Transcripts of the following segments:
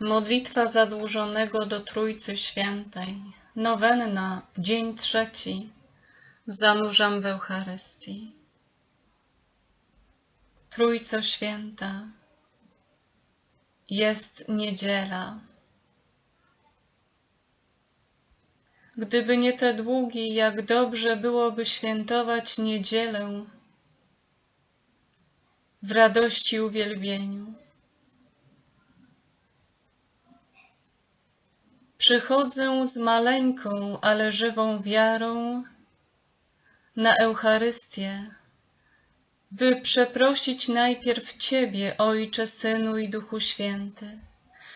Modlitwa zadłużonego do Trójcy Świętej. Nowenna, dzień trzeci. Zanurzam w Eucharystii. Trójco Święta. Jest niedziela. Gdyby nie te długi, jak dobrze byłoby świętować niedzielę w radości uwielbieniu. Przychodzę z maleńką, ale żywą wiarą na Eucharystię, by przeprosić najpierw Ciebie, Ojcze, Synu i Duchu Święty,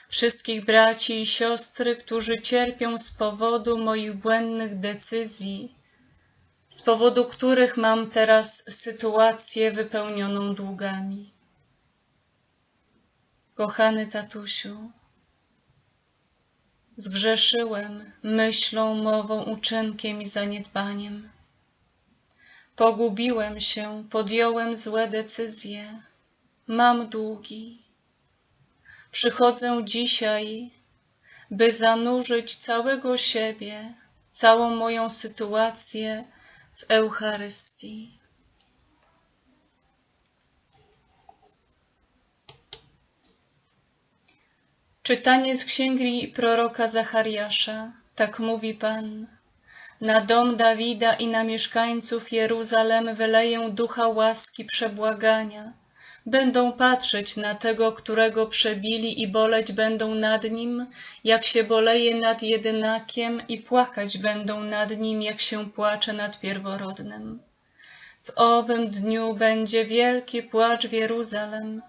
wszystkich braci i siostry, którzy cierpią z powodu moich błędnych decyzji, z powodu których mam teraz sytuację wypełnioną długami. Kochany tatusiu, Zgrzeszyłem myślą, mową, uczynkiem i zaniedbaniem. Pogubiłem się, podjąłem złe decyzje. Mam długi. Przychodzę dzisiaj, by zanurzyć całego siebie, całą moją sytuację w Eucharystii. Czytanie z księgi proroka Zachariasza. Tak mówi Pan. Na dom Dawida i na mieszkańców Jeruzalem wyleję ducha łaski przebłagania. Będą patrzeć na tego, którego przebili i boleć będą nad nim, jak się boleje nad jedynakiem i płakać będą nad nim, jak się płacze nad pierworodnym. W owym dniu będzie wielki płacz w Jeruzalem,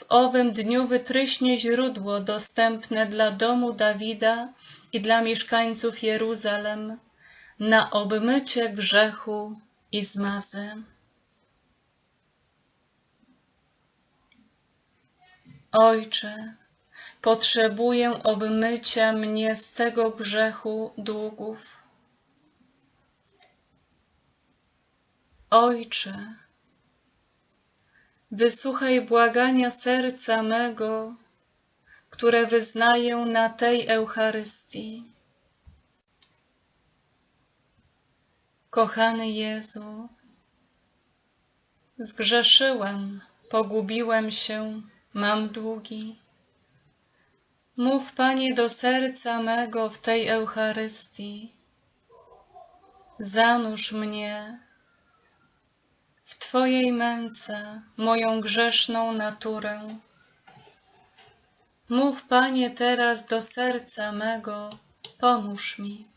w owym dniu wytryśnie źródło dostępne dla domu Dawida i dla mieszkańców Jeruzalem na obmycie grzechu i zmazę. Ojcze, potrzebuję obmycia mnie z tego grzechu długów. Ojcze, Wysłuchaj błagania serca mego, które wyznaję na tej Eucharystii. Kochany Jezu, zgrzeszyłem, pogubiłem się, mam długi. Mów, Panie, do serca mego w tej Eucharystii. Zanurz mnie w Twojej męce moją grzeszną naturę. Mów, Panie, teraz do serca mego, pomóż mi.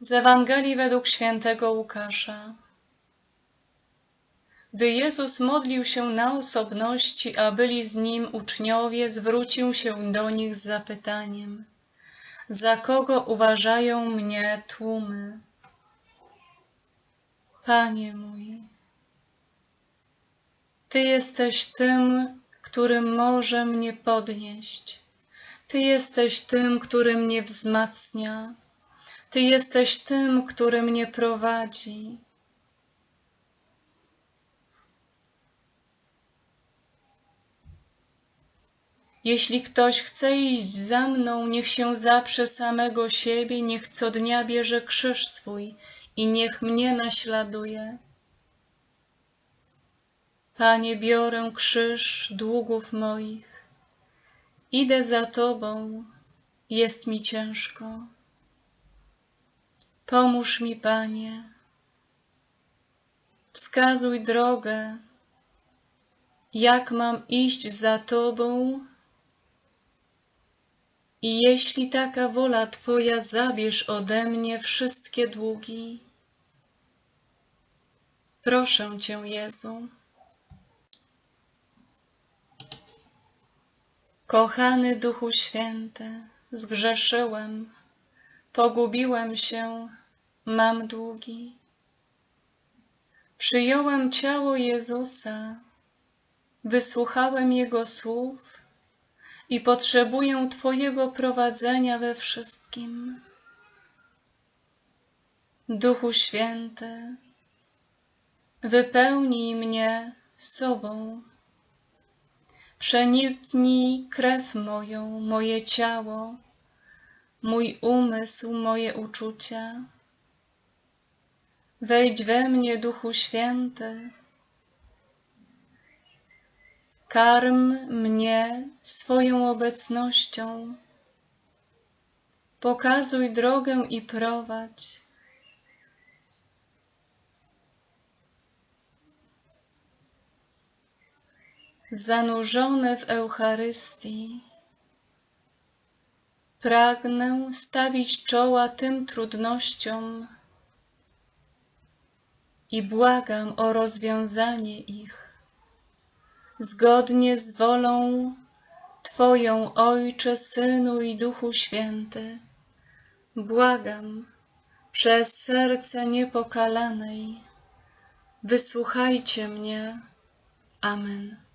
Z Ewangelii według świętego Łukasza. Gdy Jezus modlił się na osobności, a byli z Nim uczniowie, zwrócił się do nich z zapytaniem: Za kogo uważają mnie tłumy? Panie mój, Ty jesteś tym, który może mnie podnieść. Ty jesteś tym, który mnie wzmacnia. Ty jesteś tym, który mnie prowadzi. Jeśli ktoś chce iść za mną, niech się zaprze samego siebie, niech co dnia bierze krzyż swój i niech mnie naśladuje. Panie, biorę krzyż długów moich, idę za Tobą, jest mi ciężko. Pomóż mi, Panie, wskazuj drogę, jak mam iść za Tobą i jeśli taka wola Twoja, zabierz ode mnie wszystkie długi. Proszę Cię, Jezu. Kochany Duchu Święty, zgrzeszyłem, pogubiłem się, mam długi. Przyjąłem ciało Jezusa, wysłuchałem Jego słów i potrzebuję Twojego prowadzenia we wszystkim. Duchu Święty, Wypełnij mnie sobą. Przeniknij krew moją, moje ciało, mój umysł, moje uczucia. Wejdź we mnie, Duchu Święty, karm mnie swoją obecnością, pokazuj drogę i prowadź. Zanurzone w Eucharystii, pragnę stawić czoła tym trudnościom i błagam o rozwiązanie ich zgodnie z wolą Twoją, Ojcze, Synu i Duchu Święty. Błagam przez serce niepokalanej, wysłuchajcie mnie. Amen.